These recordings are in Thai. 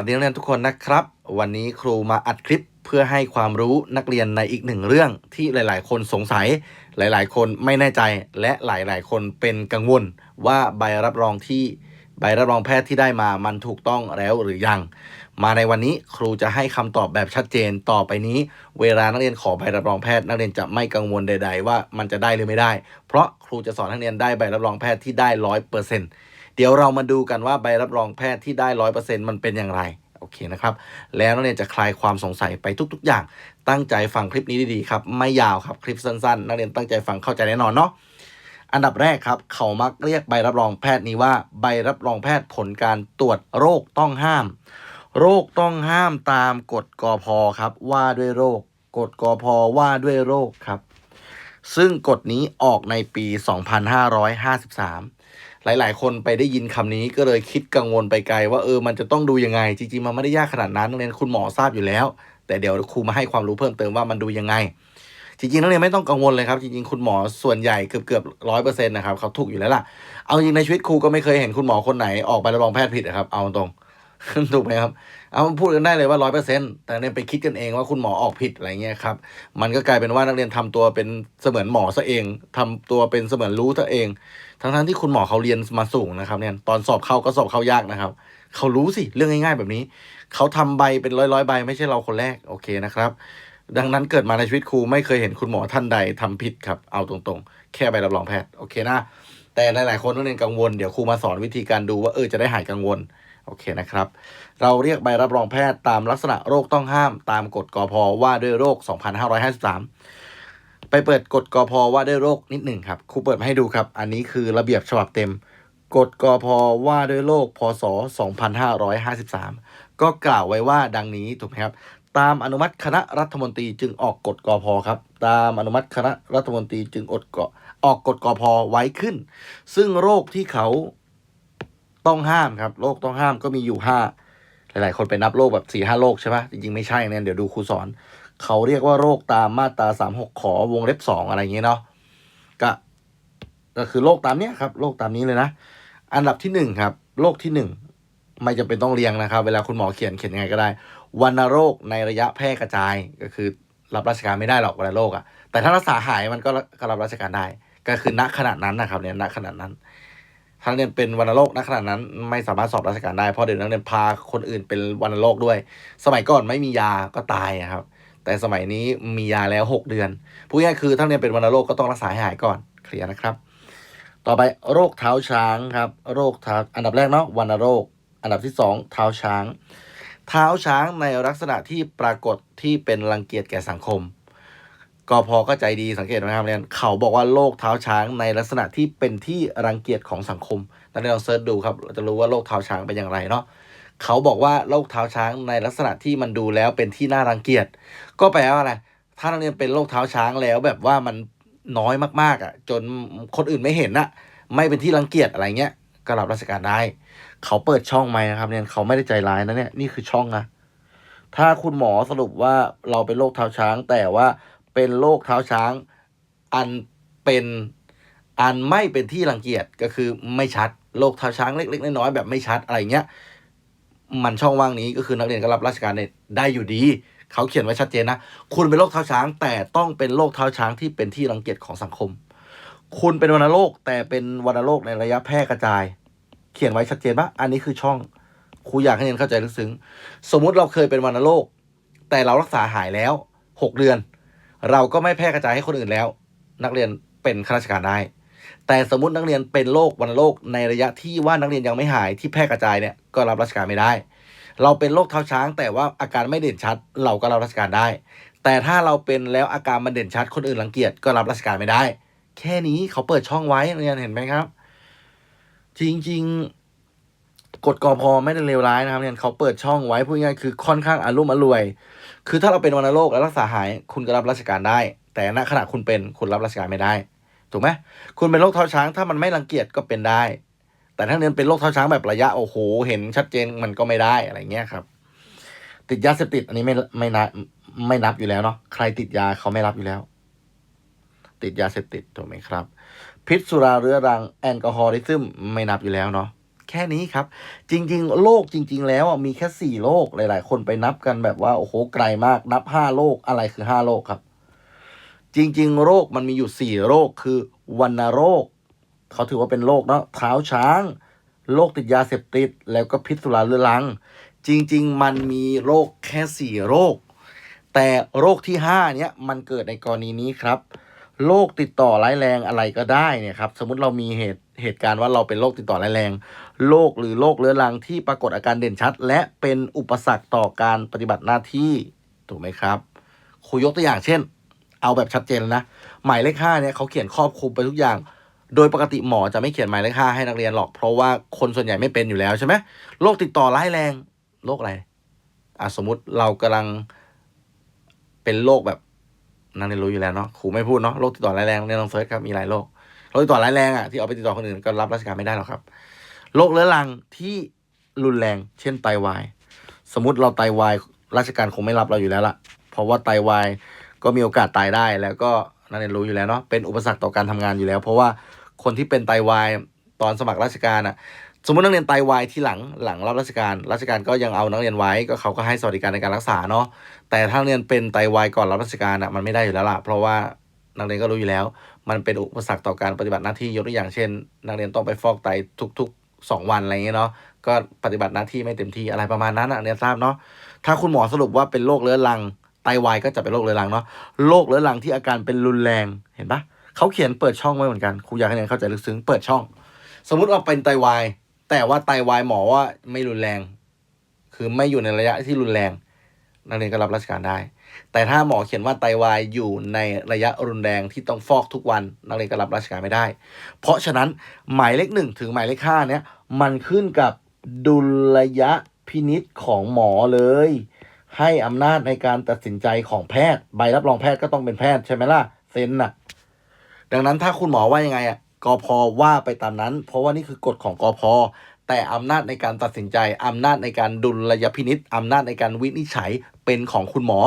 วัสดีนักเรียนทุกคนนะครับ วันนี้ครูมาอัดคลิปเพื่อให้ความรู้นักเรียนในอีกหนึ่งเรื่องที่หลาย ๆ คนสงสัย หลาย ๆ คนไม่แน่ใจและหลาย ๆ คนเป็นกังวล ว่าใบรับรองที่ใบรับรองแพทย์ที่ได้มามันถูกต้องแล้วหรือยัง มาในวันนี้ครูจะให้คำตอบแบบชัดเจนต่อไปนี้ เวลานักเรียนขอใบรับรองแพทย์ นักเรียนจะไม่กังวลใด ๆ ว่ามันจะได้หรือไม่ได้ เพราะครูจะสอนนักเรียนได้ใบรับรองแพทย์ที่ได้ร้อยเปอร์เซ็นต์ เดี๋ยวเรามาดูกันว่าใบรับรองแพทย์ที่ได้ร้อยเปอร์เซ็นต์มันเป็นอย่างไรโอเคนะครับ แล้วนักเรียนจะคลายความสงสัยไปทุก ๆ อย่าง ตั้งใจฟังคลิปนี้ดีๆครับ ไม่ยาวครับคลิปสั้นๆ นักเรียนตั้งใจฟังเข้าใจแน่นอนเนาะอันดับแรกครับ เขามักเรียกใบรับรองแพทย์นี้ว่า ใบรับรองแพทย์ผลการตรวจโรคต้องห้าม โรคต้องห้ามตามกฎกอพครับ ว่าด้วยโรคกฎกอพว่าด้วยโรคครับ ซึ่งกฎนี้ออกในปี 2553 หลาย ๆ คนไปได้ยินคำนี้ก็เลยคิดกังวลไปไกล ว่าเออมันจะต้องดูยังไง จริง ๆ มันไม่ได้ยากขนาดนั้นนักเรียนคุณหมอทราบอยู่แล้ว แต่เดี๋ยวครูมาให้ความรู้เพิ่มเติมว่ามันดูยังไง จริง ๆ นักเรียนไม่ต้องกังวลเลยครับ จริง ๆ คุณหมอส่วนใหญ่เกือบเกือบร้อยเปอร์เซ็นต์นะครับเขาถูกอยู่แล้วล่ะ เอาจริงในชีวิตครูก็ไม่เคยเห็นคุณหมอคนไหนออกใบรับรองแพทย์ผิดนะครับ เอาตรงถูกไหมครับ เอาพูดกันได้เลยว่าร้อยเปอร์เซ็นต์แต่เนี่ยไปคิดกันเองว่าคุณหมอออกผิดอะไรเงี้ยครับ มันก็กลายเป็นว่านักเรียนทำตัวเป็นเสมือนหมอซะเองทำตัวเป็นเสมือนรู้ซะเอง ทั้งๆที่คุณหมอเขาเรียนมาสูงนะครับเนี่ยตอนสอบเข้าก็สอบเข้ายากนะครับ เขารู้สิเรื่องง่ายๆแบบนี้ เขาทำใบเป็นร้อยๆใบ ไม่ใช่เราคนแรกโอเคนะครับดังนั้นเกิดมาในชีวิตครูไม่เคยเห็นคุณหมอท่านใดทำผิดครับ เอาตรงๆ แค่ใบรับรองแพทย์โอเคนะ แต่หลายๆคนต้องเรียนกังวลเดี๋ยวครูมาสอนวิธีการดูว่าเออจะได้หายกังวล โอเคนะครับ เราเรียกใบรับรองแพทย์ตามลักษณะโรคต้องห้ามตามกฎกอพว่าด้วยโรค 2553 ไปเปิดกฎกอพว่าด้วยโรคนิดหนึ่งครับครูเปิดมาให้ดูครับ อันนี้คือระเบียบฉบับเต็มกฎกอพว่าด้วยโรคพศ 2553 ก็กล่าวไว้ว่าดังนี้ถูกไหมครับ ตามอนุมัติคณะรัฐมนตรีจึงออกกฎกอพครับ ตามอนุมัติคณะรัฐมนตรีจึงอดกออกกฎกอพไว้ขึ้น ซึ่งโรคที่เขา ต้องห้ามครับ โรคต้องห้ามก็มีอยู่ห้าหลาย ๆ คนไปนับโรคแบบสี่ห้าโรคใช่ปะจริง ๆ ไม่ใช่เนี่ยเดี๋ยวดูครูสอน เขาเรียกว่าโรคตามมาตราสามหกขอวงเล็บสองอะไรอย่างเงี้ยเนาะก็ก็คือโรคตามเนี้ยครับโรคตามนี้เลยนะ อันดับที่หนึ่งครับโรคที่หนึ่งไม่จำเป็นต้องเรียงนะครับ เวลาคุณหมอเขียนเขียนยังไงก็ได้วัณโรคในระยะแพร่กระจายก็คือรับราชการไม่ได้หรอกวัณโรคอะแต่ถ้ารักษาหายมันก็ก็รับราชการได้ ก็คือณขนาดนั้นนะครับเนี่ยณขนาดนั้น ถ้านักเรียนเป็นวัณโรคณขนาดนั้น ไม่สามารถสอบราชการได้เพราะเดี๋ยวนักเรียนพาคนอื่นเป็นวัณโรคด้วย สมัยก่อนไม่มียาก็ตายครับ แต่สมัยนี้มียาแล้ว 6 เดือนพูดง่ายคือถ้าเรียนเป็นวัณโรคก็ต้องรักษาให้หายก่อนเคลียร์นะครับ ต่อไปโรคเท้าช้างครับโรคเท้าอันดับแรกเนาะวัณโรค อันดับที่สองเท้าช้าง เท้าช้างในลักษณะที่ปรากฏที่เป็นรังเกียจแก่สังคม กอพก็ใจดีสังเกตไหมครับเรียนเขาบอกว่าโรคเท้าช้างในลักษณะที่เป็นที่รังเกียจของสังคมนักเรียนลองเซิร์ชดูครับเราจะรู้ว่าโรคเท้าช้างเป็นอย่างไรเนาะเขาบอกว่าโรคเท้าช้างในลักษณะที่มันดูแล้วเป็นที่น่ารังเกียจก็แปลว่าอะไรถ้านักเรียนเป็นโรคเท้าช้างแล้วแบบว่ามันน้อยมากๆอะ จนคนอื่นไม่เห็นอะไม่เป็นที่รังเกียจอะไรเงี้ยก็รับราชการได้ เขาเปิดช่องไหมนะครับเนี่ยเขาไม่ได้ใจร้ายนะเนี่ยนี่คือช่องนะถ้าคุณหมอสรุปว่าเราเป็นโรคเท้าช้าง แต่ว่า เป็นโรคเท้าช้าง อันเป็นอันไม่เป็นที่รังเกียจก็คือไม่ชัดโรคเท้าช้างเล็กๆน้อยๆแบบไม่ชัดอะไรเงี้ยมันช่องว่างนี้ก็คือนักเรียนก็รับราชการได้ได้อยู่ดี เขาเขียนไว้ชัดเจนนะ คุณเป็นโรคเท้าช้าง แต่ต้องเป็นโรคเท้าช้างที่เป็นที่รังเกียจของสังคม คุณเป็นวัณโรคแต่เป็นวัณโรคในระยะแพร่กระจาย เขียนไว้ชัดเจนปะอันนี้คือช่องครูอยากให้เรียนเข้าใจลึกซึ้งสมมุติเราเคยเป็นวัณโรคแต่เรารักษาหายแล้วหกเดือน เราก็ไม่แพร่กระจายให้คนอื่นแล้ว นักเรียนเป็นข้าราชการได้ แต่สมมตินักเรียนเป็นโรควัณโรคในระยะที่ว่านักเรียนยังไม่หายที่แพร่กระจายเนี่ยก็รับราชการไม่ได้ เราเป็นโรคเท้าช้าง แต่ว่าอาการไม่เด่นชัด เราก็รับราชการได้ แต่ถ้าเราเป็นแล้วอาการมันเด่นชัด คนอื่นรังเกียจก็รับราชการไม่ได้ แค่นี้เขาเปิดช่องไว้นักเรียนเห็นไหมครับ จริง ๆกฎกอพไม่ได้เลวร้ายนะครับเนี่ยเขาเปิดช่องไว้พูดง่ายคือค่อนข้างอารมณ์อรวย คือถ้าเราเป็นวัณโรคแล้วรักษาหายคุณก็รับราชการได้ แต่ณขณะคุณเป็นคุณรับราชการไม่ได้ ถูกไหมคุณเป็นโรคเท้าช้าง ถ้ามันไม่รังเกียจก็เป็นได้ แต่ถ้าเรียนเป็นโรคเท้าช้างแบบระยะโอ้โหเห็นชัดเจนมันก็ไม่ได้อะไรเงี้ยครับ ติดยาเสพติดอันนี้ไม่ไม่นับไม่นับอยู่แล้วเนาะใครติดยาเขาไม่รับอยู่แล้ว ติดยาเสพติดถูกไหมครับ พิษสุราเรื้อรังแอลกอฮอลิซึมไม่นับอยู่แล้วเนาะ แค่นี้ครับ จริง ๆ โลกจริง ๆ แล้วมีแค่สี่โลกหลาย ๆ คนไปนับกันแบบว่าโอ้โหไกลมากนับห้าโลกอะไรคือห้าโลกครับ จริง ๆ โรคมันมีอยู่สี่โรคคือวัณโรค เขาถือว่าเป็นโรคเนาะเท้าช้างโรคติดยาเสพติด แล้วก็พิษสุราเรื้อรัง จริง ๆ มันมีโรคแค่สี่โรค แต่โรคที่ห้าเนี้ยมันเกิดในกรณีนี้ครับโรคติดต่อร้ายแรงอะไรก็ได้เนี่ยครับ สมมติเรามีเหตุเหตุการณ์ว่าเราเป็นโรคติดต่อร้ายแรง โรคหรือโรคเรื้อรังที่ปรากฏอาการเด่นชัด และเป็นอุปสรรคต่อการปฏิบัติหน้าที่ถูกไหมครับครูยกตัวอย่างเช่น เอาแบบชัดเจนนะ หมายเลขห้าเนี่ยเขาเขียนครอบคลุมไปทุกอย่าง โดยปกติหมอจะไม่เขียนหมายเลขห้าให้นักเรียนหรอก เพราะว่าคนส่วนใหญ่ไม่เป็นอยู่แล้วใช่ไหมโรคติดต่อร้ายแรงโรคอะไรอะสมมติเรากำลังเป็นโรคแบบนักเรียนรู้อยู่แล้วเนาะครูไม่พูดเนาะโรคติดต่อร้ายแรงเนี่ยลองเซิร์ชครับมีหลายโรคโรคติดต่อร้ายแรงอะที่เอาไปติดต่อคนอื่นก็รับราชการไม่ได้หรอกครับ โรคเรื้อรังที่รุนแรง เช่นไตวาย สมมติเราไตวายราชการคงไม่รับเราอยู่แล้วล่ะ เพราะว่าไตวายก็มีโอกาสตายได้ แล้วก็นักเรียนรู้อยู่แล้วเนาะเป็นอุปสรรคต่อการทำงานอยู่แล้ว เพราะว่าคนที่เป็นไตวายตอนสมัครราชการอะสมมตินักเรียนไตวายที่หลังหลังรับราชการ ราชการก็ยังเอานักเรียนไว้ก็เขาก็ให้สวัสดิการในการรักษาเนาะแต่ถ้านักเรียนเป็นไตวายก่อนรับราชการอะมันไม่ได้อยู่แล้วล่ะเพราะว่านักเรียนก็รู้อยู่แล้ว มันเป็นอุปสรรคต่อการปฏิบัติหน้าที่ยกตัวอย่างเช่น นักเรียนต้องไปฟอกไตทุกๆ สองวันอะไรเงี้ยเนาะก็ปฏิบัติหน้าที่ไม่เต็มที่อะไรประมาณนั้นอะเนี่ยทราบเนาะถ้าคุณหมอสรุปว่าเป็นโรคเรื้อรังไตวายก็จะเป็นโรคเรื้อรังเนาะโรคเรื้อรังที่อาการเป็นรุนแรงเห็นปะเขาเขียนเปิดช่องไว้เหมือนกันครูอยากให้เรียนเข้าใจลึกซึ้งเปิดช่อง สมมุติว่าเป็นไตวายแต่ว่าไตวายหมอว่าไม่รุนแรง คือไม่อยู่ในระยะที่รุนแรง นักเรียนก็รับราชการได้ แต่ถ้าหมอเขียนว่าไตวายอยู่ในระยะรุนแรงที่ต้องฟอกทุกวัน นักเรียนก็รับราชการไม่ได้ เพราะฉะนั้นหมายเลขหนึ่งถึงหมายเลขห้าเนี้ยมันขึ้นกับดุลยพินิษของหมอเลย ให้อำนาจในการตัดสินใจของแพทย์ ใบรับรองแพทย์ก็ต้องเป็นแพทย์ใช่ไหมล่ะเซ็นน่ะ ดังนั้นถ้าคุณหมอว่ายังไงอะกอพว่าไปตามนั้น เพราะว่านี่คือกฎของกอพ แต่อำนาจในการตัดสินใจอำนาจในการดุลยพินิษอำนาจในการวินิจฉัยเป็นของคุณหมอ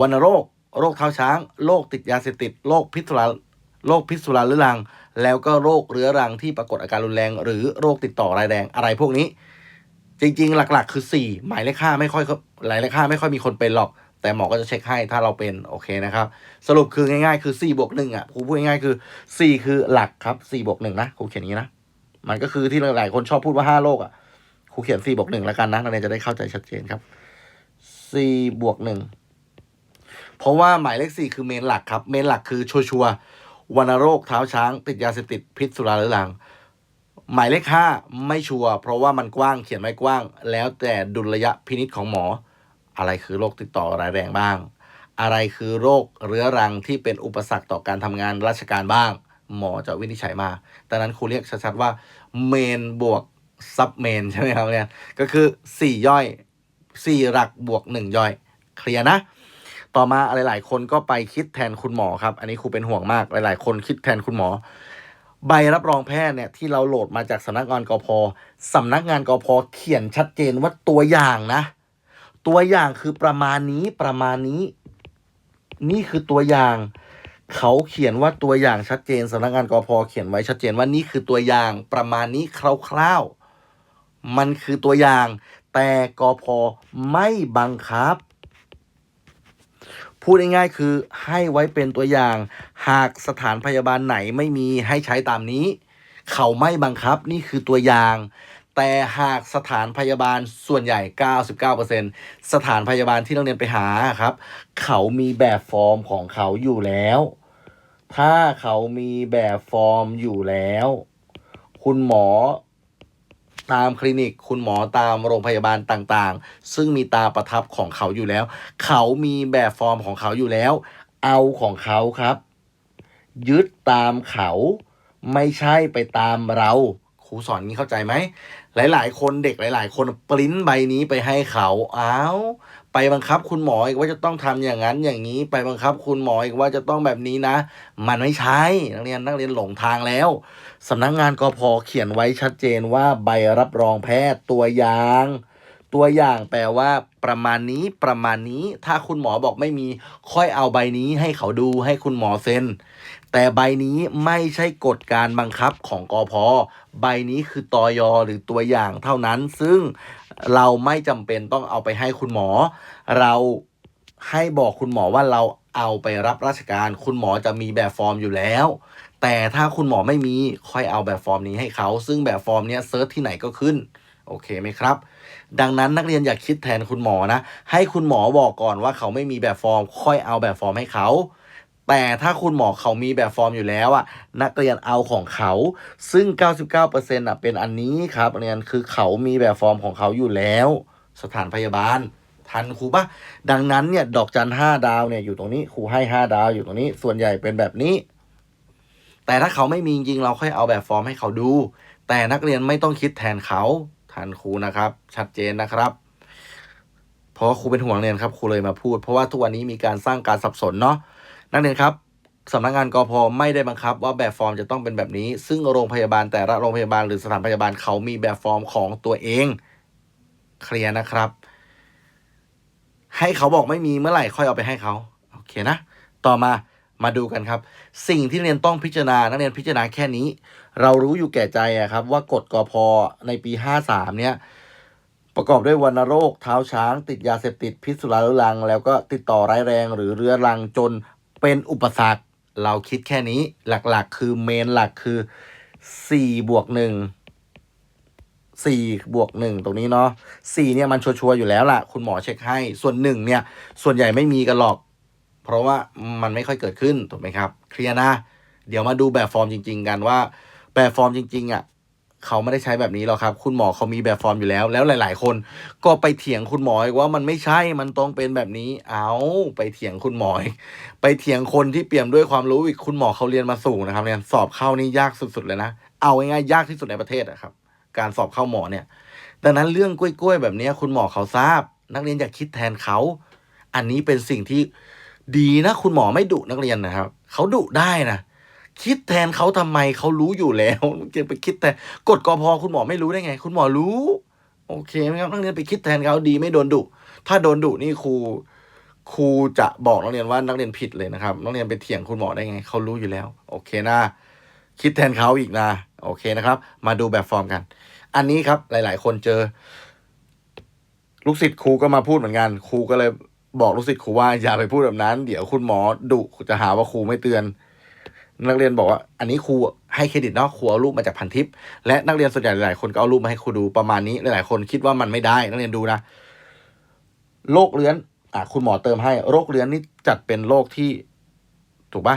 วัณโรค โรคเท้าช้าง โรคติดยาเสพติด โรคพิษสุราโรคพิษสุราเรื้อรัง แล้วก็โรคเรื้อรังที่ปรากฏอาการรุนแรง หรือโรคติดต่อรายแรงอะไรพวกนี้ จริง ๆ หลักๆ คือ 4 หมายเลขห้าไม่ค่อยหลายเลขห้าไม่ค่อยมีคนเป็นหรอก แต่หมอก็จะเช็คให้ถ้าเราเป็นโอเคนะครับ สรุปคือง่ายๆ คือ4บวกหนึ่งอะครูพูดง่ายๆคือ 4 คือหลักครับ4บวกหนึ่งนะครูเขียนอย่างนี้นะ มันก็คือที่หลายๆคนชอบพูดว่า5โลกอะครูเขียน4บวกหนึ่งแล้วกันนะนักเรียนจะได้เข้าใจชัดเจนครับ4บวกหนึ่งเพราะว่าหมายเลข4คือเมนหลักครับ เมนหลักคือชัวร์ๆวัณโรคเท้าช้าง ติดยาเสพติดพิษสุราเรื้อรัง หมายเลขห้าไม่ชัวเพราะว่ามันกว้างเขียนไว้กว้าง แล้วแต่ดุลยพินิษของหมอ อะไรคือโรคติดต่อร้ายแรงบ้าง อะไรคือโรคเรื้อรังที่เป็นอุปสรรคต่อการทำงานราชการบ้าง หมอจะวินิจฉัยมาดังนั้นครูเรียกชัดๆว่าเมนบวกซับเมนใช่ไหมครับเนี่ยก็คือ 4 ย่อย 4 หลักบวก 1 ย่อย เคลียร์นะ ต่อมาหลาย ๆ คนก็ไปคิดแทนคุณหมอครับ อันนี้ครูเป็นห่วงมากหลาย ๆ คนคิดแทนคุณหมอ ใบรับรองแพทย์เนี่ยที่เราโหลดมาจากสำนักงานกพสำนักงานกพเขียนชัดเจนว่าตัวอย่างนะ ตัวอย่างคือประมาณนี้ประมาณนี้ นี่คือตัวอย่าง เขาเขียนว่าตัวอย่างชัดเจนสำนักงานกพเขียนไว้ชัดเจนว่านี่คือตัวอย่างประมาณนี้คร่าวๆ มันคือตัวอย่าง แต่กพไม่บังคับ พูดง่ายๆคือให้ไว้เป็นตัวอย่าง หากสถานพยาบาลไหนไม่มีให้ใช้ตามนี้ เขาไม่บังคับนี่คือตัวอย่าง แต่หากสถานพยาบาลส่วนใหญ่ 99%สถานพยาบาลที่นักเรียนไปหาครับ เขามีแบบฟอร์มของเขาอยู่แล้ว ถ้าเขามีแบบฟอร์มอยู่แล้ว คุณหมอตามคลินิก คุณหมอตามโรงพยาบาลต่างๆ ซึ่งมีตาประทับของเขาอยู่แล้ว เขามีแบบฟอร์มของเขาอยู่แล้ว เอาของเขาครับ ยึดตามเขาไม่ใช่ไปตามเราครูสอนนี้เข้าใจไหม หลาย ๆ คนเด็กหลาย ๆ คนปริ้นใบนี้ไปให้เขา อ้าว ไปบังคับคุณหมออีกว่าจะต้องทำอย่างนั้นอย่างนี้ ไปบังคับคุณหมออีกว่าจะต้องแบบนี้นะ มันไม่ใช่นักเรียนนักเรียนหลงทางแล้วสำนักงานกพเขียนไว้ชัดเจนว่าใบรับรองแพทย์ตัวอย่าง ตัวอย่างแปลว่า ประมาณนี้ประมาณนี้ ถ้าคุณหมอบอกไม่มีค่อยเอาใบนี้ให้เขาดูให้คุณหมอเซ็นแต่ใบนี้ไม่ใช่กฎการบังคับของกอพใบนี้คือตอยหรือตัวอย่างเท่านั้น ซึ่ง เราไม่จำเป็นต้องเอาไปให้คุณหมอ เราให้บอกคุณหมอว่าเราเอาไปรับราชการ คุณหมอจะมีแบบฟอร์มอยู่แล้ว แต่ถ้าคุณหมอไม่มีค่อยเอาแบบฟอร์มนี้ให้เขา ซึ่งแบบฟอร์มเนี้ยเซิร์ชที่ไหนก็ขึ้นโอเคไหมครับ ดังนั้นนักเรียนอย่าคิดแทนคุณหมอนะ ให้คุณหมอบอกก่อนว่าเขาไม่มีแบบฟอร์ม ค่อยเอาแบบฟอร์มให้เขา แต่ถ้าคุณหมอเขามีแบบฟอร์มอยู่แล้วอะนักเรียนเอาของเขา ซึ่ง 99%อะเป็นอันนี้ครับนักเรียนคือเขามีแบบฟอร์มของเขาอยู่แล้ว สถานพยาบาลทันครูปะดังนั้นเนี่ยดอกจันห้าดาวเนี่ยอยู่ตรงนี้ครูให้ห้าดาวอยู่ตรงนี้ ส่วนใหญ่เป็นแบบนี้ แต่ถ้าเขาไม่มีจริงเราค่อยเอาแบบฟอร์มให้เขาดู แต่นักเรียนไม่ต้องคิดแทนเขาทันครูนะครับ ชัดเจนนะครับเพราะครูเป็นห่วงนักเรียนครับครูเลยมาพูด เพราะว่าทุกวันนี้มีการสร้างการสับสนเนาะ นักเรียนครับสำนักงานกอพไม่ได้บังคับว่าแบบฟอร์มจะต้องเป็นแบบนี้ ซึ่งโรงพยาบาลแต่ละโรงพยาบาลหรือสถานพยาบาลเขามีแบบฟอร์มของตัวเองเคลียร์นะครับ ให้เขาบอกไม่มีเมื่อไหร่ค่อยเอาไปให้เขาโอเคนะ ต่อมามาดูกันครับ สิ่งที่นักเรียนต้องพิจารณานักเรียนพิจารณาแค่นี้ เรารู้อยู่แก่ใจอะครับว่ากฎกอพในปี 53 เนี่ยประกอบด้วยวัณโรค เท้าช้าง ติดยาเสพติด พิษสุราเรื้อรัง แล้วก็ติดต่อร้ายแรง หรือเรื้อรังจน เป็นอุปสรรค เราคิดแค่นี้หลักๆ คือเมนหลักคือ4บวก1 4บวก1ตรงนี้เนาะ4เนี่ยมันชัวร์ๆอยู่แล้วล่ะ คุณหมอเช็คให้ ส่วน1เนี่ย ส่วนใหญ่ไม่มีกันหรอก เพราะว่ามันไม่ค่อยเกิดขึ้นถูกไหมครับ เคลียร์นะ เดี๋ยวมาดูแบบฟอร์มจริง ๆ กันว่า แบบฟอร์มจริง ๆอะ เขาไม่ได้ใช้แบบนี้หรอกครับ คุณหมอเขามีแบบฟอร์มอยู่แล้ว แล้วหลาย ๆ คนก็ไปเถียงคุณหมอว่ามันไม่ใช่ มันต้องเป็นแบบนี้ เอาไปเถียงคุณหมอไปเถียงคนที่เปี่ยมด้วยความรู้อีกคุณหมอเขาเรียนมาสูงนะครับเรียนสอบเข้านี่ยากสุด ๆ เลยนะ เอาง่ายๆยากที่สุดในประเทศอะครับ การสอบเข้าหมอเนี่ย ดังนั้นเรื่องกล้วยๆแบบนี้คุณหมอเขาทราบ นักเรียนอย่าคิดแทนเขา อันนี้เป็นสิ่งที่ดีนะ คุณหมอไม่ดุนักเรียนนะครับ เขาดุได้นะ คิดแทนเขาทำไมเขารู้อยู่แล้วจะไปคิดแต่กฎกพคุณหมอไม่รู้ได้ไง คุณหมอรู้ โอเคไหมครับนักเรียนไปคิดแทนเขาดีไม่โดนดุถ้าโดนดุนี่ครูครูจะบอกนักเรียนว่านักเรียนผิดเลยนะครับนักเรียนไปเถียงคุณหมอได้ไงเขารู้อยู่แล้ว โอเคนะ คิดแทนเขาอีกนะ โอเคนะครับ มาดูแบบฟอร์มกัน อันนี้ครับหลาย ๆ คนเจอ ลูกศิษย์ครูก็มาพูดเหมือนกันครูก็เลยบอกลูกศิษย์ครูว่าอย่าไปพูดแบบนั้น เดี๋ยวคุณหมอดุจะหาว่าครูไม่เตือน นักเรียนบอกว่าอันนี้ครูให้เครดิตเนาะครูเอารูปมาจากพันทิปและนักเรียนส่วนใหญ่หลายคนก็เอารูปมาให้ครูดูประมาณนี้หลายๆคนคิดว่ามันไม่ได้ นักเรียนดูนะโรคเรื้อนอะคุณหมอเติมให้โรคเรื้อนนี่จัดเป็นโรคที่ถูกปะ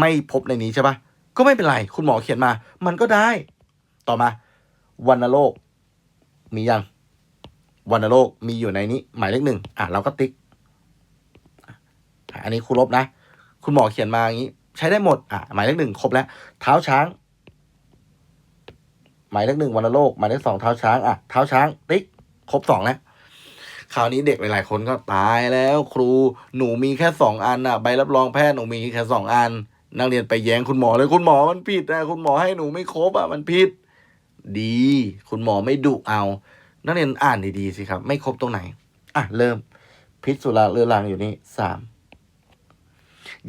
ไม่พบในนี้ใช่ปะก็ไม่เป็นไร คุณหมอเขียนมา มันก็ได้ ต่อมาวัณโรคมียังวัณโรคมีอยู่ในนี้ หมายเลขหนึ่งอะเราก็ติ๊กอะอันนี้ครูลบนะ คุณหมอเขียนมาอย่างนี้ ใช้ได้หมด อะ หมายเลขหนึ่งครบแล้ว เท้าช้าง หมายเลขหนึ่งวัณโรคหมายเลขสองเท้าช้าง อะ เท้าช้าง ติ๊ก ครบสองแล้ว คราวนี้เด็กหลายๆคนก็ตายแล้ว ครู หนูมีแค่สองอันอะ ใบรับรองแพทย์หนูมีแค่สองอัน นักเรียนไปแย้งคุณหมอเลย คุณหมอมันผิดนะ คุณหมอให้หนูไม่ครบอะ มันผิด ดี คุณหมอไม่ดุเอา นักเรียนอ่านดีๆสิครับ ไม่ครบตรงไหน อะ เริ่ม พิษสุราเรือรังอยู่นี่สาม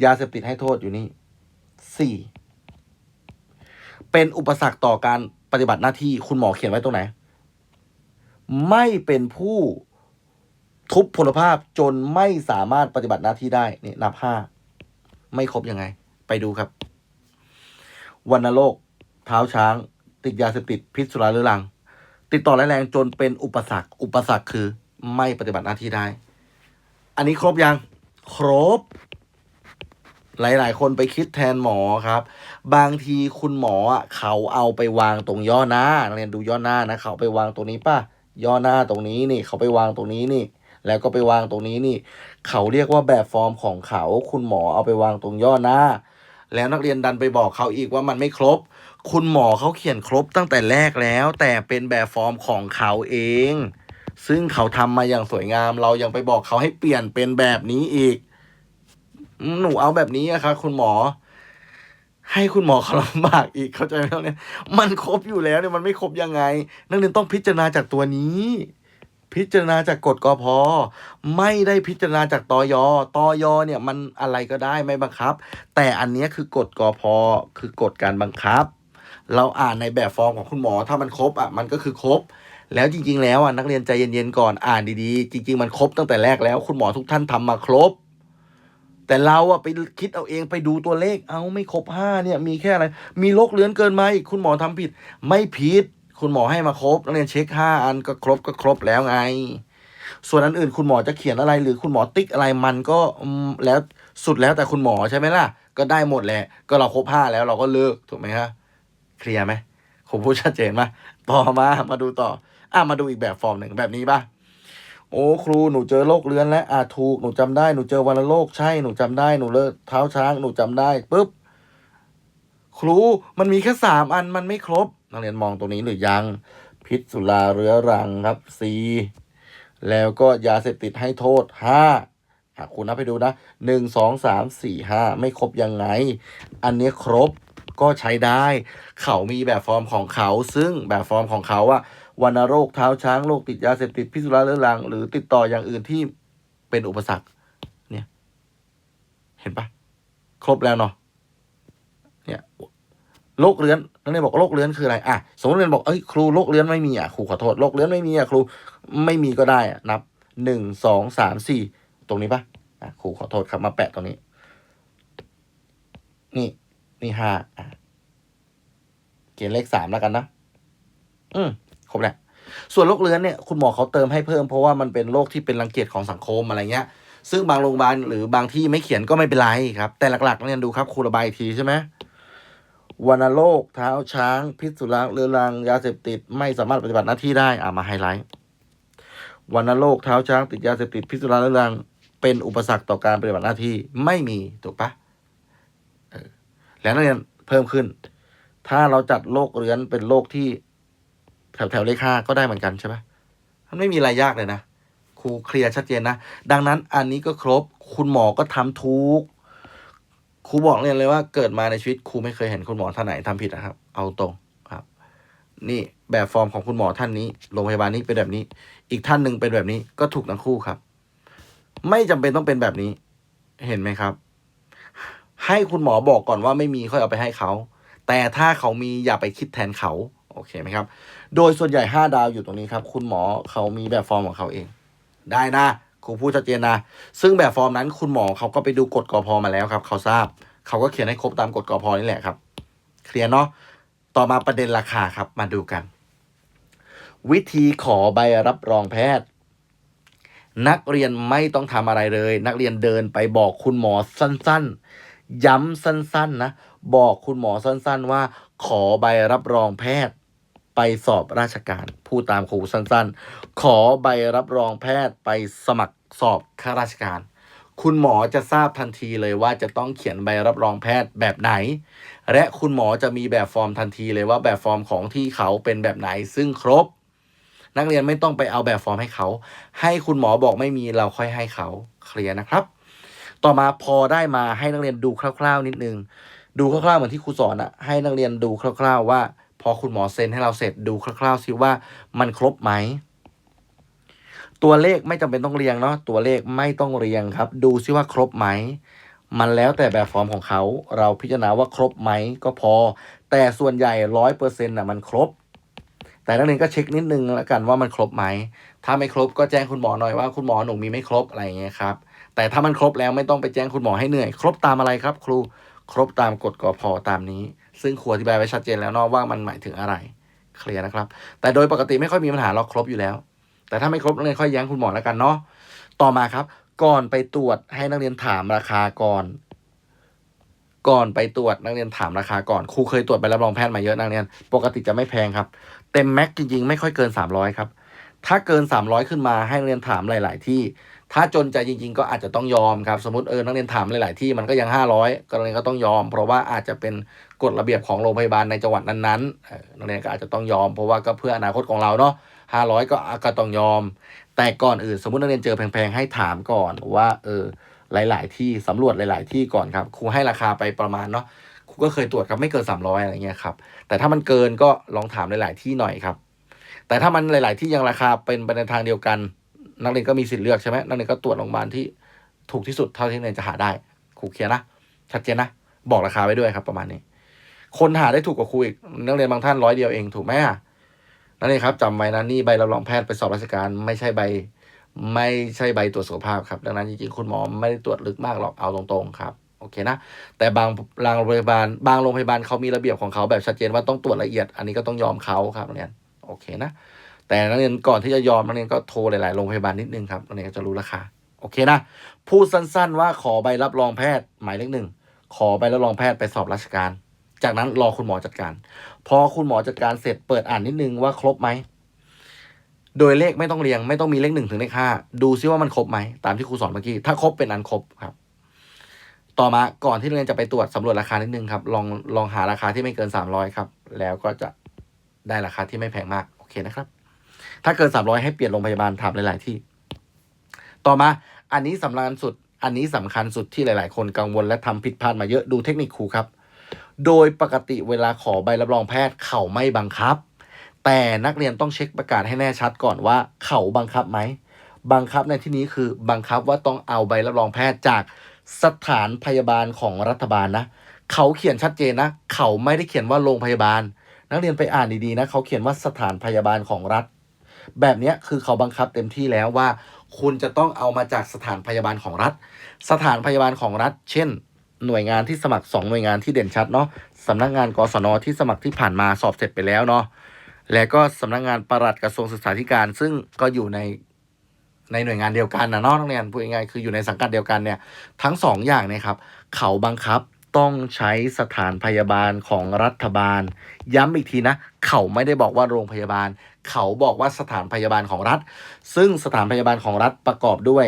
ยาเสพติดให้โทษอยู่นี่สี่เป็นอุปสรรคต่อการปฏิบัติหน้าที่คุณหมอเขียนไว้ตรงไหน ไม่เป็นผู้ทุพพลภาพจนไม่สามารถปฏิบัติหน้าที่ได้นี่นับห้าไม่ครบยังไง ไปดูครับวัณโรคเท้าช้าง ติดยาเสพติดพิษสุราเรื้อรัง ติดต่อร้ายแรงจนเป็นอุปสรรค อุปสรรคคือไม่ปฏิบัติหน้าที่ได้ อันนี้ครบยัง ครบ หลาย ๆ คนไปคิดแทนหมอครับ บางทีคุณหมออะเขาเอาไปวางตรงย่อหน้านักเรียนดูย่อหน้านะเขาไปวางตรงนี้ป่ะย่อหน้าตรงนี้นี่ เขาไปวางตรงนี้นี่ แล้วก็ไปวางตรงนี้นี่ เขาเรียกว่าแบบฟอร์มของเขา คุณหมอเอาไปวางตรงย่อหน้า แล้วนักเรียนดันไปบอกเขาอีกว่ามันไม่ครบ คุณหมอเขาเขียนครบตั้งแต่แรกแล้ว แต่เป็นแบบฟอร์มของเขาเอง ซึ่งเขาทำมาอย่างสวยงาม เรายังไปบอกเขาให้เปลี่ยนเป็นแบบนี้อีก หนูเอาแบบนี้อะครับคุณหมอ ให้คุณหมอเขาลำบากอีกเข้าใจไหมครับเนี่ยมันครบอยู่แล้วเนี่ยมันไม่ครบยังไง นักเรียนต้องพิจารณาจากตัวนี้ พิจารณาจากกฎกพไม่ได้พิจารณาจากตอยตอยเนี่ย มันอะไรก็ได้ไม่บังคับ แต่อันเนี้ยคือกฎกพคือกฎการบังคับ เราอ่านในแบบฟอร์มของคุณหมอถ้ามันครบอะมันก็คือครบแล้วจริง ๆ แล้วอะนักเรียนใจเย็นๆก่อนอ่านดีๆ จริง ๆ มันครบตั้งแต่แรกแล้ว คุณหมอทุกท่านทำมาครบ แต่เราอะไปคิดเอาเองไปดูตัวเลข เอาไม่ครบห้าเนี่ย มีแค่อะไร มีโรคเลื้อนเกินมาอีกคุณหมอทำผิด ไม่ผิด คุณหมอให้มาครบนักเรียนเช็คห้าอันก็ครบก็ครบแล้วไง ส่วนอันอื่นคุณหมอจะเขียนอะไร หรือคุณหมอติ๊กอะไรมันก็แล้วสุดแล้วแต่คุณหมอใช่ไหมล่ะ ก็ได้หมดแหละ ก็เราครบห้าแล้วเราก็เลิกถูกไหมฮะเคลียร์ไหมผมพูดชัดเจนไหมต่อมามาดูต่ออะมาดูอีกแบบฟอร์มหนึ่งแบบนี้ป่ะ โอ้ครูหนูเจอโรคเรื้อนแล้วอะถูกหนูจำได้หนูเจอวันโรคใช่หนูจำได้หนูเลิกเท้าช้างหนูจำได้ปุ๊บครูมันมีแค่สามอันมันไม่ครบนักเรียนมองตรงนี้หรือยัง พิษสุราเรื้อรังครับสี่แล้วก็ยาเสพติดให้โทษห้าอะคุณนับไปดูนะหนึ่งสองสามสี่ห้าไม่ครบยังไง อันนี้ครบก็ใช้ได้ เขามีแบบฟอร์มของเขา ซึ่งแบบฟอร์มของเขาอะ วัณโรคเท้าช้างโรคติดยาเสพติดพิษสุราเรื้อรัง หรือติดต่ออย่างอื่นที่เป็นอุปสรรค เนี่ย เห็นปะครบแล้วเนาะเนี่ยโรคเรื้อนนักเรียนบอกโรคเรื้อนคืออะไรอะสมมติเรียนบอกเอ้ยครูโรคเรื้อนไม่มีอะครูขอโทษโรคเรื้อนไม่มีอะครูไม่มีก็ได้อะนับหนึ่งสองสามสี่ตรงนี้ปะอะครูขอโทษครับมาแปะตรงนี้ นี่นี่ห้าอะเขียนเลขสามแล้วกันนะ อืม ครบแหละส่วนโรคเรื้อนเนี่ยคุณหมอเขาเติมให้เพิ่มเพราะว่ามันเป็นโรคที่เป็นรังเกียจของสังคมอะไรเงี้ย ซึ่งบางโรงพยาบาลหรือบางที่ไม่เขียนก็ไม่เป็นไรครับ แต่หลักๆนักเรียนดูครับครูระบายทีใช่ไหมวัณโรคเท้าช้าง พิษสุราเรื้อรังยาเสพติด ไม่สามารถปฏิบัติหน้าที่ได้อ่ามาไฮไลท์วัณโรคเท้าช้างติดยาเสพติดพิษสุราเรื้อรังเป็นอุปสรรคต่อการปฏิบัติหน้าที่ไม่มีถูกปะแล้วนักเรียนเพิ่มขึ้น ถ้าเราจัดโรคเรื้อนเป็นโรคที่ แถวแถวเลขห้าก็ได้เหมือนกันใช่ปะมันไม่มีอะไรยากเลยนะครูเคลียร์ชัดเจนนะ ดังนั้นอันนี้ก็ครบ คุณหมอก็ทำถูกครูบอกเรียนเลยว่าเกิดมาในชีวิตครูไม่เคยเห็นคุณหมอท่านไหนทำผิดนะครับ เอาตรงครับ นี่แบบฟอร์มของคุณหมอท่านนี้โรงพยาบาลนี้เป็นแบบนี้ อีกท่านหนึ่งเป็นแบบนี้ก็ถูกทั้งคู่ครับ ไม่จำเป็นต้องเป็นแบบนี้ เห็นไหมครับ ให้คุณหมอบอกก่อนว่าไม่มีค่อยเอาไปให้เขาแต่ถ้าเขามีอย่าไปคิดแทนเขา โอเคไหมครับโดยส่วนใหญ่ 5 ดาวอยู่ตรงนี้ครับ คุณหมอเขามีแบบฟอร์มของเขาเอง ได้นะครูพูดชัดเจนนะ ซึ่งแบบฟอร์มนั้นคุณหมอเขาก็ไปดูกฎกอพมาแล้วครับ เขาทราบ เขาก็เขียนให้ครบตามกฎกอพนี่แหละครับ เคลียร์เนาะ ต่อมาประเด็นราคาครับ มาดูกัน วิธีขอใบรับรองแพทย์ นักเรียนไม่ต้องทำอะไรเลย นักเรียนเดินไปบอกคุณหมอสั้นๆ ย้ำสั้นๆนะ บอกคุณหมอสั้นๆว่า ขอใบรับรองแพทย์ ไปสอบราชการ พูดตามครูสั้นๆ ขอใบรับรองแพทย์ไปสมัครสอบข้าราชการ คุณหมอจะทราบทันทีเลยว่าจะต้องเขียนใบรับรองแพทย์แบบไหน และคุณหมอจะมีแบบฟอร์มทันทีเลยว่าแบบฟอร์มของที่เขาเป็นแบบไหน ซึ่งครบ นักเรียนไม่ต้องไปเอาแบบฟอร์มให้เขา ให้คุณหมอบอกไม่มีเราค่อยให้เขาเคลียร์นะครับ ต่อมาพอได้มาให้นักเรียนดูคร่าว ๆ นิดนึง ดูคร่าวๆเหมือนที่ครูสอนอะให้นักเรียนดูคร่าว ๆว่า พอคุณหมอเซ็นให้เราเสร็จดูคร่าวๆซิว่ามันครบไหม ตัวเลขไม่จำเป็นต้องเรียงเนาะตัวเลขไม่ต้องเรียงครับ ดูซิว่าครบไหม มันแล้วแต่แบบฟอร์มของเขา เราพิจารณาว่าครบไหมก็พอ แต่ส่วนใหญ่ร้อยเปอร์เซ็นต์่ะมันครบ แต่นักเรียนก็เช็คนิดนึงแล้วกันว่ามันครบไหม ถ้าไม่ครบก็แจ้งคุณหมอหน่อยว่าคุณหมอหนูมีไม่ครบอะไรอย่างเงี้ยครับแต่ถ้ามันครบแล้วไม่ต้องไปแจ้งคุณหมอให้เหนื่อย ครบตามอะไรครับ ครู ครบตามกฎกพตามนี้ ซึ่งครูอธิบายไว้ชัดเจนแล้วเนอะว่ามันหมายถึงอะไรเคลียร์นะครับ แต่โดยปกติไม่ค่อยมีปัญหาเราครบอยู่แล้ว แต่ถ้าไม่ครบนักเรียนค่อยแย้งคุณหมอแล้วกันเนาะต่อมาครับ ก่อนไปตรวจให้นักเรียนถามราคาก่อน ก่อนไปตรวจนักเรียนถามราคาก่อนครูเคยตรวจใบรับรองแพทย์มาเยอะนักเรียน ปกติจะไม่แพงครับ เต็มแม็กจริงๆ ไม่ค่อยเกิน 300 ครับ ถ้าเกิน 300 ขึ้นมาให้นักเรียนถามหลาย ๆ ที่ ถ้าจนใจจริง ๆ ก็อาจจะต้องยอมครับ สมมติเออนักเรียนถามหลาย ๆ ที่มันก็ยัง 500ก็นักเรียนก็ต้องยอม เพราะว่าอาจจะเป็น กฎระเบียบของโรงพยาบาลในจังหวัดนั้นๆนักเรียนก็อาจจะต้องยอม เพราะว่าก็เพื่ออนาคตของเราเนาะ500ก็ก็ต้องยอม แต่ก่อนอื่นสมมตินักเรียนเจอแพงๆให้ถามก่อนว่าเออหลาย ๆ ที่สำรวจหลาย ๆ ที่ก่อนครับครูให้ราคาไปประมาณเนาะครูก็เคยตรวจครับไม่เกิน 300อะไรเงี้ยครับแต่ถ้ามันเกินก็ลองถามหลาย ๆ ที่หน่อยครับ แต่ถ้ามันหลาย ๆ ที่ยังราคาเป็นไปในทางเดียวกัน นักเรียนก็มีสิทธิ์เลือกใช่ไหมนักเรียนก็ตรวจโรงพยาบาลที่ถูกที่สุดเท่าที่นักเรียนจะหาได้ครูเคลียร์นะชัดเจนนะบอกราคาไว้ด้วยครับประมาณนี้ คนหาได้ถูกกว่าครูอีกนักเรียนบางท่านร้อยเดียวเองถูกไหมอะนั่นเองครับจำไว้นะนี่ใบรับรองแพทย์ไปสอบราชการ ไม่ใช่ใบ ไม่ใช่ใบตรวจสุขภาพครับ ดังนั้นจริงๆคุณหมอไม่ได้ตรวจลึกมากหรอกเอาตรงๆครับโอเคนะแต่บางบางโรงพยาบาลบางโรงพยาบาลเขามีระเบียบของเขาแบบชัดเจนว่าต้องตรวจละเอียด อันนี้ก็ต้องยอมเขาครับนักเรียนโอเคนะแต่นักเรียนก่อนที่จะยอมนักเรียนก็โทรหลายๆโรงพยาบาลนิดนึงครับนักเรียนก็จะรู้ราคาโอเคนะพูดสั้นๆ ว่าขอใบรับรองแพทย์หมายเลขหนึ่งขอใบรับรองแพทย์ไปสอบราชการ จากนั้นรอคุณหมอจัดการ พอคุณหมอจัดการเสร็จเปิดอ่านนิดนึงว่าครบไหม โดยเลขไม่ต้องเรียง ไม่ต้องมีเลขหนึ่งถึงเลขห้าดูซิว่ามันครบไหม ตามที่ครูสอนเมื่อกี้ ถ้าครบเป็นอันครบครับ ต่อมาก่อนที่นักเรียนจะไปตรวจสำรวจราคานิดนึงครับ ลองลองหาราคาที่ไม่เกินสามร้อยครับ แล้วก็จะได้ราคาที่ไม่แพงมากโอเคนะครับ ถ้าเกินสามร้อยให้เปลี่ยนโรงพยาบาลถามหลาย ๆ ที่ ต่อมาอันนี้สำคัญสุด อันนี้สำคัญสุดที่หลาย ๆ คนกังวลและทำผิดพลาดมาเยอะดูเทคนิคครูครับ โดยปกติเวลาขอใบรับรองแพทย์เขาไม่บังคับ แต่นักเรียนต้องเช็คประกาศให้แน่ชัดก่อนว่าเขาบังคับไหม บังคับในที่นี้คือบังคับว่าต้องเอาใบรับรองแพทย์จากสถานพยาบาลของรัฐบาลนะ เขาเขียนชัดเจนนะ เขาไม่ได้เขียนว่าโรงพยาบาล นักเรียนไปอ่านดีๆนะเขาเขียนว่าสถานพยาบาลของรัฐ แบบเนี้ยคือเขาบังคับเต็มที่แล้วว่า คุณจะต้องเอามาจากสถานพยาบาลของรัฐ สถานพยาบาลของรัฐ เช่น หน่วยงานที่สมัครสองหน่วยงานที่เด่นชัดเนาะสำนักงานกศนที่สมัครที่ผ่านมาสอบเสร็จไปแล้วเนาะและก็สำนักงานปลัดกระทรวงศึกษาธิการ ซึ่งก็อยู่ในในหน่วยงานเดียวกันนะเนาะนักเรียนพูดง่ายๆคืออยู่ในสังกัดเดียวกันเนี่ยทั้งสองอย่างเนี่ยครับ เขาบังคับต้องใช้สถานพยาบาลของรัฐบาล ย้ำอีกทีนะ เขาไม่ได้บอกว่าโรงพยาบาล เขาบอกว่าสถานพยาบาลของรัฐ ซึ่งสถานพยาบาลของรัฐประกอบด้วย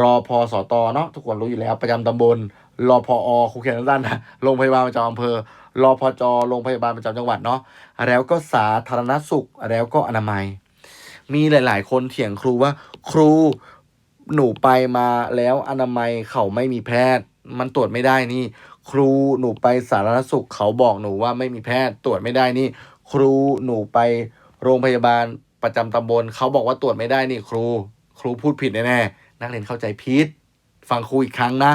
รอพอสตเนาะทุกคนรู้อยู่แล้วประจำตำบล รอพอครูเขียนสั้นนะโรงพยาบาลประจำอำเภอรอพอจโรงพยาบาลประจำจังหวัดเนาะแล้วก็สาธารณสุขแล้วก็อนามัย มีหลาย ๆ คนเถียงครูว่า ครูหนูไปมาแล้วอนามัยเขาไม่มีแพทย์ มันตรวจไม่ได้นี่ ครูหนูไปสาธารณสุข เขาบอกหนูว่าไม่มีแพทย์ตรวจไม่ได้นี่ ครูหนูไปโรงพยาบาลประจำตำบล เขาบอกว่าตรวจไม่ได้นี่ครู ครูพูดผิดแน่ๆนักเรียนเข้าใจผิดฟังครูอีกครั้งนะ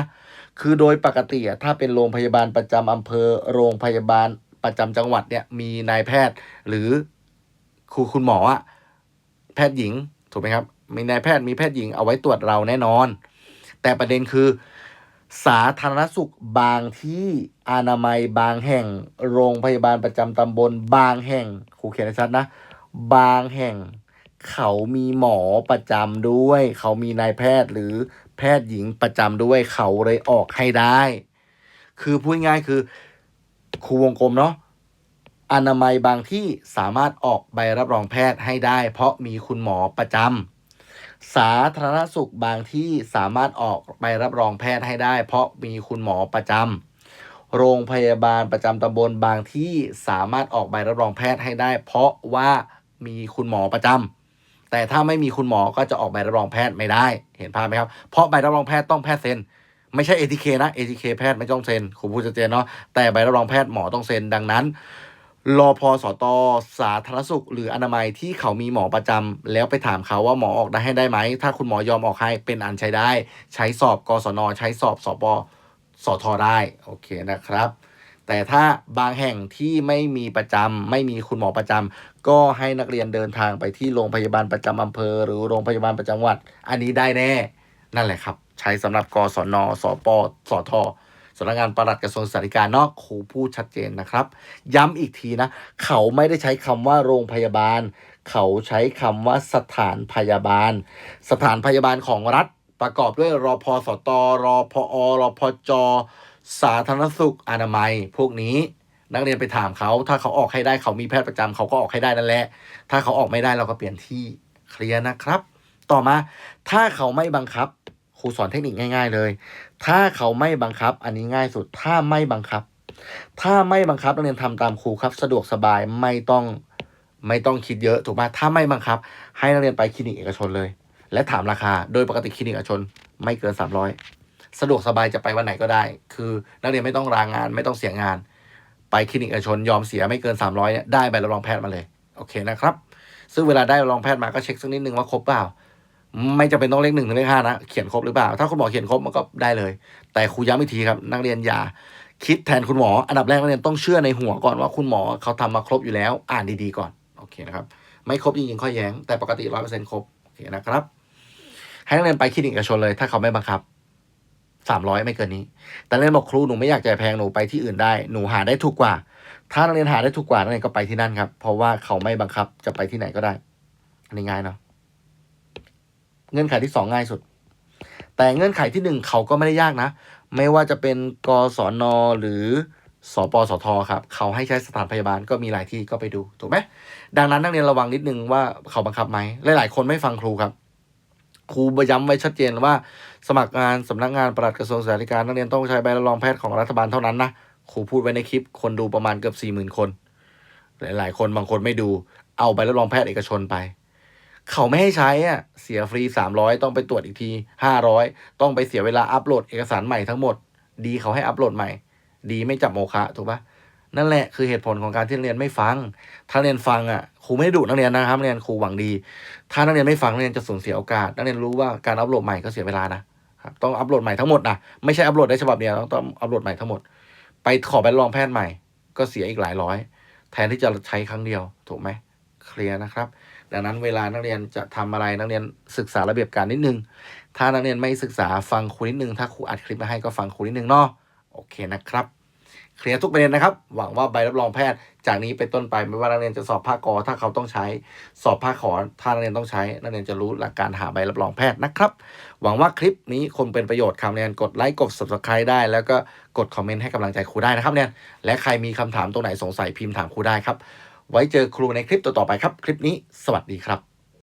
คือโดยปกติอะถ้าเป็นโรงพยาบาลประจำอำเภอ โรงพยาบาลประจำจังหวัดเนี่ยมีนายแพทย์ หรือครูคุณหมออะแพทย์หญิงถูกไหมครับ มีนายแพทย์มีแพทย์หญิงเอาไว้ตรวจเราแน่นอน แต่ประเด็นคือ สาธารณสุขบางที่อนามัยบางแห่ง โรงพยาบาลประจำตำบล บางแห่งครูเขียนให้ชัดนะ บางแห่งเขามีหมอประจำด้วย เขามีนายแพทย์หรือ แพทย์หญิงประจำด้วยเขาเลยออกให้ได้ คือพูดง่ายคือครูวงกลมเนาะอนามัยบางที่สามารถออกใบรับรองแพทย์ให้ได้ เพราะมีคุณหมอประจำสาธารณสุขบางที่สามารถออกใบรับรองแพทย์ให้ได้ เพราะมีคุณหมอประจำโรงพยาบาลประจำตำบลบางที่สามารถออกใบรับรองแพทย์ให้ได้ เพราะว่ามีคุณหมอประจำ แต่ถ้าไม่มีคุณหมอก็จะออกใบรับรองแพทย์ไม่ได้ เห็นภาพไหมครับ เพราะใบรับรองแพทย์ต้องแพทย์เซ็น ไม่ใช่ ATK นะ ATK แพทย์ไม่ต้องเซ็นครูพูดชัดเจนเนาะ แต่ใบรับรองแพทย์หมอต้องเซ็น ดังนั้นรอพอสตสาธารณสุข หรืออนามัยที่เขามีหมอประจำแล้วไปถามเขาว่าหมอออกได้ให้ได้ไหม ถ้าคุณหมอยอมออกให้เป็นอันใช้ได้ ใช้สอบกศน ใช้สอบสปสทได้ โอเคนะครับ แต่ถ้าบางแห่งที่ไม่มีประจำไม่มีคุณหมอประจำก็ให้นักเรียนเดินทางไปที่โรงพยาบาลประจำอำเภอ หรือโรงพยาบาลประจำจังหวัด อันนี้ได้แน่ นั่นแหละครับ ใช้สำหรับกศนสปสทสำนักงานปลัดกระทรวงศึกษาธิการเนอกครูพูดชัดเจนนะครับ ย้ำอีกทีนะ เขาไม่ได้ใช้คำว่าโรงพยาบาล เขาใช้คำว่าสถานพยาบาล สถานพยาบาลของรัฐประกอบด้วยรอพอสตรอพอรอพจ สาธารณสุขอนามัย พวกนี้นักเรียนไปถามเขา ถ้าเขาออกให้ได้เขามีแพทย์ประจำเขาก็ออกให้ได้นั่นแหละ ถ้าเขาออกไม่ได้เราก็เปลี่ยนที่เคลียร์นะครับ ต่อมา ถ้าเขาไม่บังคับครูสอนเทคนิคง่าย ๆ เลย ถ้าเขาไม่บังคับ อันนี้ง่ายสุด ถ้าไม่บังคับ ถ้าไม่บังคับนักเรียนทำตามครูครับ สะดวกสบายไม่ต้องไม่ต้องคิดเยอะถูกไหมถ้าไม่บังคับ ให้นักเรียนไปคลินิกเอกชนเลย และถามราคา โดยปกติคลินิกเอกชนไม่เกิน 300 สะดวกสบายจะไปวันไหนก็ได้ คือนักเรียนไม่ต้องรางงานไม่ต้องเสียงาน ไปคลินิกเอกชนยอมเสียไม่เกิน 300เนี่ยได้ใบรับรองแพทย์มาเลย โอเคนะครับ ซึ่งเวลาได้รองแพทย์มาก็เช็คสักนิดนึงว่าครบเปล่า ไม่จำเป็นต้องเลขหนึ่งถึงเลขห้านะ เขียนครบหรือเปล่า ถ้าคุณหมอเขียนครบมันก็ได้เลย แต่ครูย้ำอีกทีครับ นักเรียนอย่าคิดแทนคุณหมอ อันดับแรกนักเรียนต้องเชื่อในหัวก่อนว่าคุณหมอเขาทำมาครบอยู่แล้ว อ่านดีๆก่อน โอเคนะครับ ไม่ครบจริงๆค่อยแย้ง แต่ปกติร้อยเปอร์เซ็นต์ครบ โอเคนะครับ ให้นักเรียนไปคลินิกเอกชนเลย ถ้าเขาไม่บังคับ สามร้อยไม่เกินนี้ แต่นักเรียนบอกครูหนูไม่อยากจ่ายแพงหนูไปที่อื่นได้หนูหาได้ถูกกว่า ถ้านักเรียนหาได้ถูกกว่านักเรียนก็ไปที่นั่นครับ เพราะว่าเขาไม่บังคับจะไปที่ไหนก็ได้อันนี้ง่ายเนาะเงื่อนไขที่สองง่ายสุด แต่เงื่อนไขที่หนึ่งเขาก็ไม่ได้ยากนะ ไม่ว่าจะเป็นกศนหรือสปสทครับ เขาให้ใช้สถานพยาบาลก็มีหลายที่ก็ไปดูถูกไหมดังนั้นนักเรียนระวังนิดนึงว่าเขาบังคับไหมหลาย ๆ คนไม่ฟังครูครับ ครูย้ำไว้ชัดเจนว่า สมัครงานสำนักงานปลัดกระทรวงสาธารณสุขนักเรียนต้องใช้ใบรับรองแพทย์ของรัฐบาลเท่านั้นนะครูพูดไว้ในคลิปคนดูประมาณเกือบสี่หมื่นคน หลาย ๆ คนบางคนไม่ดูเอาใบรับรองแพทย์เอกชนไป เขาไม่ให้ใช้อะเสียฟรีสามร้อยต้องไปตรวจอีกทีห้าร้อยต้องไปเสียเวลาอัปโหลดเอกสารใหม่ทั้งหมด ดีเขาให้อัปโหลดใหม่ ดีไม่จับโมฆะถูกปะนั่นแหละคือเหตุผลของการที่นักเรียนไม่ฟัง ถ้านักเรียนฟังอะครูไม่ได้ดุนักเรียนนะครับนักเรียนครูหวังดี ถ้านักเรียนไม่ฟังนักเรียนจะสูญเสียโอกาสนักเรียนรู้ว่าการอัปโหลดใหม่ก็เสียเวลานะ ครับต้องอัปโหลดใหม่ทั้งหมดนะไม่ใช่อัปโหลดได้ฉบับเดียวต้องต้องอัปโหลดใหม่ทั้งหมด ไปขอใบรับรองแพทย์ใหม่ ก็เสียอีกหลายร้อย แทนที่จะใช้ครั้งเดียวถูกไหมเคลียร์นะครับ ดังนั้นเวลานักเรียนจะทำอะไรนักเรียนศึกษาระเบียบการนิดนึง ถ้านักเรียนไม่ศึกษาฟังครูนิดนึง ถ้าครูอัดคลิปมาให้ก็ฟังครูนิดนึงเนาะโอเคนะครับเคลียร์ทุกประเด็นนะครับ หวังว่าใบรับรองแพทย์ จากนี้เป็นต้นไปไม่ว่านักเรียนจะสอบภาคกอถ้าเขาต้องใช้ สอบภาคขอถ้านักเรียนต้องใช้ นักเรียนจะรู้หลักการหาใบรับรองแพทย์นะครับ หวังว่าคลิปนี้คงเป็นประโยชน์ครับเนียนกดไลค์กด subscribe ได้ แล้วก็กดคอมเมนต์ให้กำลังใจครูได้นะครับเนี่ยและใครมีคำถามตรงไหนสงสัยพิมพ์ถามครูได้ครับ ไว้เจอครูในคลิปต่อๆไปครับ คลิปนี้สวัสดีครับ